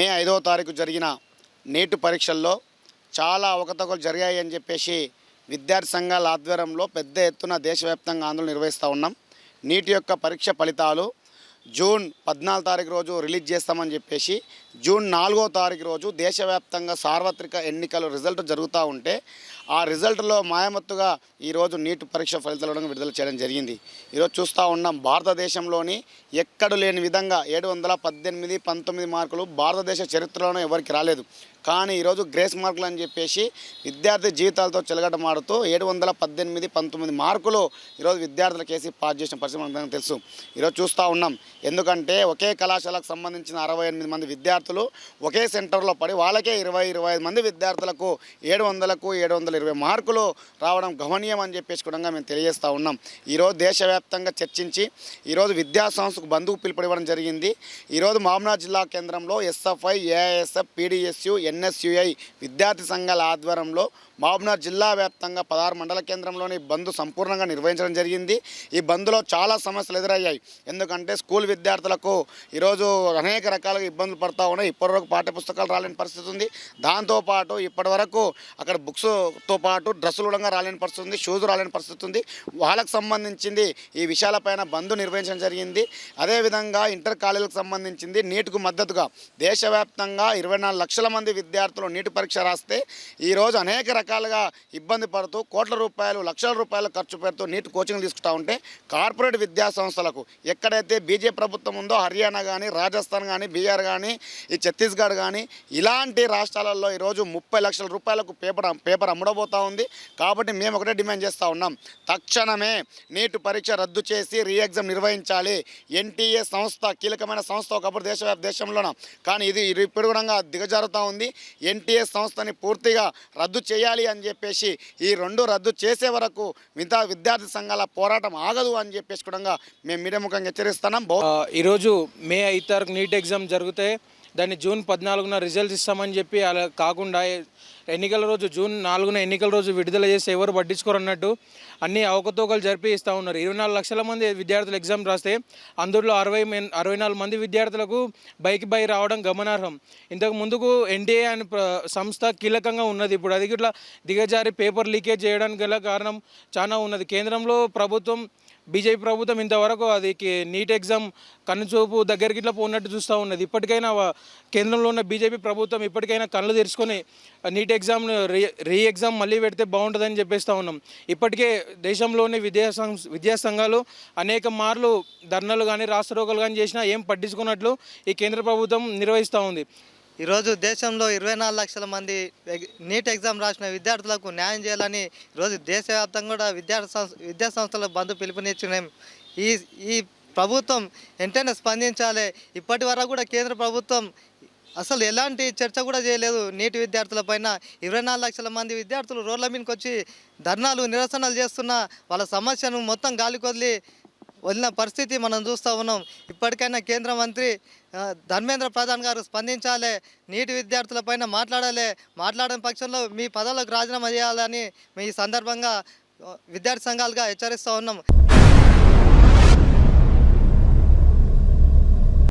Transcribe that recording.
మే ఐదవ తారీఖు జరిగిన నేటు పరీక్షల్లో చాలా అవకతవకలు జరిగాయని చెప్పేసి విద్యార్థి సంఘాల ఆధ్వర్యంలో పెద్ద ఎత్తున దేశవ్యాప్తంగా ఆందోళన నిర్వహిస్తూ ఉన్నాం. నీటి యొక్క పరీక్ష ఫలితాలు జూన్ పద్నాలుగు తారీఖు రోజు రిలీజ్ చేస్తామని చెప్పేసి జూన్ నాలుగో తారీఖు రోజు దేశవ్యాప్తంగా సార్వత్రిక ఎన్నికలు రిజల్ట్ జరుగుతూ ఉంటే ఆ రిజల్ట్లో మాయమత్తుగా ఈరోజు నీట్ పరీక్ష ఫలితాలను విడుదల చేయడం జరిగింది. ఈరోజు చూస్తూ ఉన్నాం భారతదేశంలోని ఎక్కడ లేని విధంగా ఏడు వందల పద్దెనిమిది పంతొమ్మిది మార్కులు భారతదేశ చరిత్రలోనే ఎవరికి రాలేదు. కానీ ఈరోజు గ్రేస్ మార్కులు అని చెప్పేసి విద్యార్థి జీవితాలతో చెలగటమాడుతూ ఏడు వందల పద్దెనిమిది పంతొమ్మిది మార్కులు ఈరోజు విద్యార్థులకు వేసి పాస్ చేసిన పరిస్థితి మనకు తెలుసు. ఈరోజు చూస్తూ ఉన్నాం. ఎందుకంటే ఒకే కళాశాలకు సంబంధించిన అరవై ఎనిమిది మంది విద్యార్థులు ఒకే సెంటర్లో పడి వాళ్ళకే ఇరవై ఇరవై ఐదు మంది విద్యార్థులకు ఏడు వందలకు ఏడు వందల ఇరవై మార్కులు రావడం గమనీయం అని చెప్పేసి కూడా మేము తెలియజేస్తూ ఉన్నాం. ఈరోజు దేశవ్యాప్తంగా చర్చించి ఈరోజు విద్యా సంస్థకు బంధువు పిలుపునివ్వడం జరిగింది. ఈరోజు మామనాథ్ జిల్లా కేంద్రంలో ఎస్ఎఫ్ఐ ఏఐఎస్ఎఫ్ పీడిఎస్యు ఎన్ఎస్యుఐ విద్యార్థి సంఘాల ఆధ్వర్యంలో మహబూబ్నగర్ జిల్లా వ్యాప్తంగా పదహారు మండల కేంద్రంలోని బంద్ సంపూర్ణంగా నిర్వహించడం జరిగింది. ఈ బంద్లో చాలా సమస్యలు ఎదురయ్యాయి. ఎందుకంటే స్కూల్ విద్యార్థులకు ఈరోజు అనేక రకాలుగా ఇబ్బందులు పడతా ఉన్నాయి. ఇప్పటివరకు పాఠ్య పుస్తకాలు రాలేని పరిస్థితి ఉంది. దాంతోపాటు ఇప్పటివరకు అక్కడ బుక్స్తో పాటు డ్రెస్సులు కూడా రాలేని పరిస్థితి ఉంది. షూస్ రాలేని పరిస్థితి ఉంది. వాళ్ళకు సంబంధించింది ఈ విషయాలపైన బంద్ నిర్వహించడం జరిగింది. అదేవిధంగా ఇంటర్ కాలేజీలకు సంబంధించింది నీటుకు మద్దతుగా దేశవ్యాప్తంగా ఇరవై నాలుగు లక్షల మంది విద్యార్థులు నీటి పరీక్ష రాస్తే ఈరోజు అనేక రకాలుగా ఇబ్బంది పడుతూ కోట్ల రూపాయలు లక్షల రూపాయలు ఖర్చు పెడుతూ నీటి కోచింగ్ తీసుకుంటా ఉంటే కార్పొరేట్ విద్యా సంస్థలకు ఎక్కడైతే బీజేపీ ప్రభుత్వం ఉందో హర్యానా కానీ రాజస్థాన్ కానీ బీహార్ కానీ ఈ ఛత్తీస్గఢ్ కానీ ఇలాంటి రాష్ట్రాలలో ఈరోజు ముప్పై లక్షల రూపాయలకు పేపర్ పేపర్ అమ్ముడబోతా ఉంది. కాబట్టి మేము ఒకటే డిమాండ్ చేస్తూ ఉన్నాం. తక్షణమే నీట్ పరీక్ష రద్దు చేసి రీఎగ్జామ్ నిర్వహించాలి. ఎన్టీఏ సంస్థ కీలకమైన సంస్థ ఒకప్పుడు దేశ దేశంలోన. కానీ ఇది ఇప్పుడు కూడా దిగజారుతూ ఉంది. ఎన్టీఏ సంస్థని పూర్తిగా రద్దు చేయాలి అని చెప్పేసి ఈ రెండు రద్దు చేసే వరకు మిగతా విద్యార్థి సంఘాల పోరాటం ఆగదు అని చెప్పేసి కూడా మేము మీడియా ముఖంగా హెచ్చరిస్తున్నాం. ఈరోజు మే ఐదు తారీఖు నీట్ ఎగ్జామ్ జరిగితే దాన్ని జూన్ పద్నాలుగున రిజల్ట్స్ ఇస్తామని చెప్పి అలా కాకుండా ఎన్నికల రోజు జూన్ నాలుగున ఎన్నికల రోజు విడుదల చేసి ఎవరు పట్టించుకోరు అన్నట్టు అన్ని అవకతవకలు జరిపి ఇస్తూ ఉన్నారు. ఇరవై నాలుగు లక్షల మంది విద్యార్థులు ఎగ్జామ్ రాస్తే అందులో అరవై అరవై నాలుగు మంది విద్యార్థులకు బైక్ బై రావడం గమనార్హం. ఇంతకు ముందుకు ఎన్డీఏ అనే ప్ర- సంస్థ కీలకంగా ఉన్నది. ఇప్పుడు అది ఇట్లా దిగజారి పేపర్ లీకేజ్ చేయడానికి గల కారణం చాలా ఉన్నది. కేంద్రంలో ప్రభుత్వం బీజేపీ ప్రభుత్వం ఇంతవరకు అది నీట్ ఎగ్జామ్ కన్నుచూపు దగ్గరికి ఇట్లా పోన్నట్టు చూస్తూ ఉన్నది. ఇప్పటికైనా కేంద్రంలో ఉన్న బీజేపీ ప్రభుత్వం ఇప్పటికైనా కళ్ళు తెరుచుకొని NEET exam re re exam మళ్ళీ పెడితే బాగుంటుందని చెప్పేస్తూ ఉన్నాం. ఇప్పటికే దేశంలోని విద్యా విద్యాసంఘాలు విద్యా సంఘాలు అనేక మార్లు ధర్నాలు కానీ రాష్ట్రోకలు కానీ చేసినా ఏం పట్టించుకున్నట్లు ఈ కేంద్ర ప్రభుత్వం నిర్వహిస్తూ ఉంది. ఈరోజు దేశంలో ఇరవై నాలుగు లక్షల మంది ఎగ్- నీట్ ఎగ్జామ్ రాసిన విద్యార్థులకు న్యాయం చేయాలని ఈరోజు దేశవ్యాప్తంగా కూడా విద్యార్థి సంస్థ విద్యా సంస్థల బంధు పిలుపునిచ్చినాం. ఈ ఈ ప్రభుత్వం వెంటనే స్పందించాలి. ఇప్పటి వరకు కూడా కేంద్ర ప్రభుత్వం అసలు ఎలాంటి చర్చ కూడా చేయలేదు నీటి విద్యార్థుల పైన. ఇరవై నాలుగు లక్షల మంది విద్యార్థులు రోడ్ల మీదకి వచ్చి ధర్నాలు నిరసనలు చేస్తున్న వాళ్ళ సమస్యను మొత్తం గాలికొదిలి వదిలిన పరిస్థితి మనం చూస్తూ ఉన్నాం. ఇప్పటికైనా కేంద్ర మంత్రి ధర్మేంద్ర ప్రధాన్ గారు స్పందించాలి నీటి విద్యార్థులపైన మాట్లాడాలి మాట్లాడని పక్షంలో మీ పదవులకు రాజీనామా చేయాలని మీ సందర్భంగా విద్యార్థి సంఘాలుగా హెచ్చరిస్తూ ఉన్నాం.